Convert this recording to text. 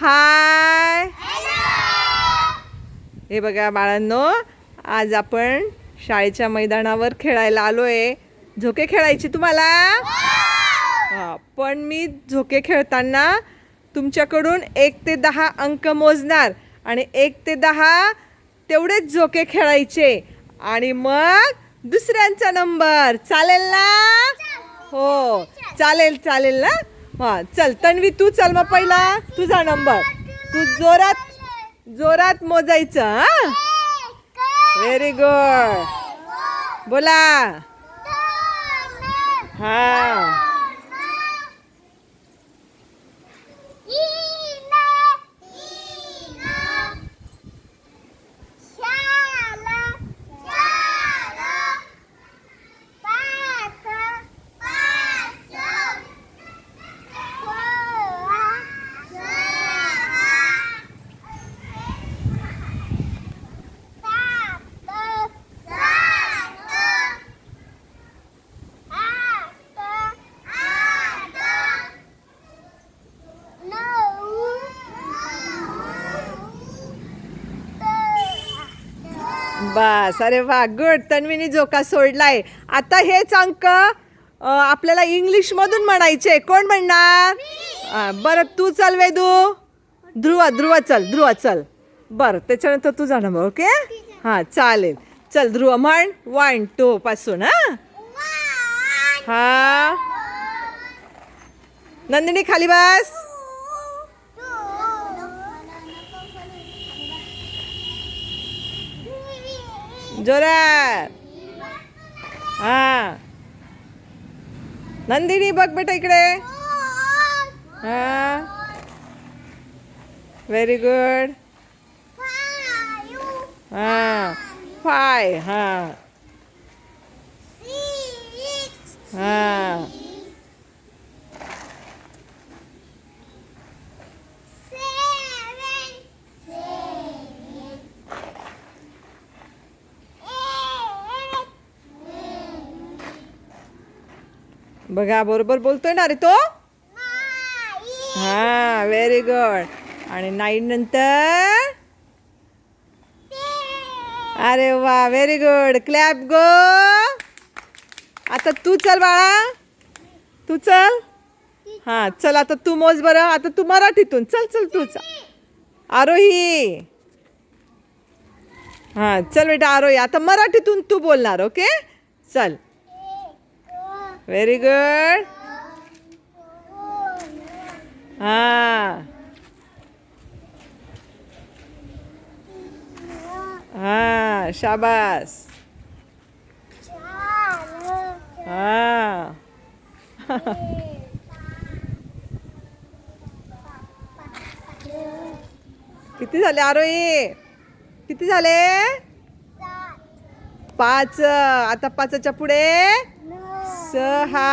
हाय. हे बघा बाळांनो आज आपण शाळेच्या मैदानावर खेळायला आलोय. झोके खेळायची तुम्हाला? हा, पण मी झोके खेळताना तुमच्याकडून एक ते दहा अंक मोजणार आणि एक ते दहा तेवढेच झोके खेळायचे. आणि मग दुसऱ्यांचा नंबर. चालेल ना? हो चालेल चालेल ना? हा चल तन्वी तू चल मग पहिला. तुझा नंबर. तू जोरात जोरात मोजायचं हा? व्हेरी गुड बोला. हा. बस अरे वा गुड तन्वीनी झोका सोडलाय. आता हेच अंक आपल्याला इंग्लिश मधून म्हणायचे. कोण म्हणणार? बरं तू चल वेदू. ध्रुव ध्रुव चल ध्रुव चल. बरं त्याच्यानंतर तुझा नंबर ओके? हां चालेल. चल ध्रुव म्हण. वन टू पासून हा? हा? नंदिनी खाली बस. जोरात. हा. नंदिनी बघ बेटा इकडे. हा. व्हेरी गुड हा. फाय हा हा. बघा बरोबर बोलतोय ना रे तो हा व्हेरी गुड आणि नाईन नंतर? अरे वा व्हेरी गुड क्लॅप गो आता तू चल बाळा. तू चल. हा चल आता तू मोज बरं. आता तू मराठीतून. चल चल तू चल आरोही. हा चल बेटा आरोही. आता मराठीतून तू बोलणार ओके चल. व्हेरी गुड हा हा शाबास हा किती झाले आरोही किती झाले पाच आता पाचच्या पुढे. सहा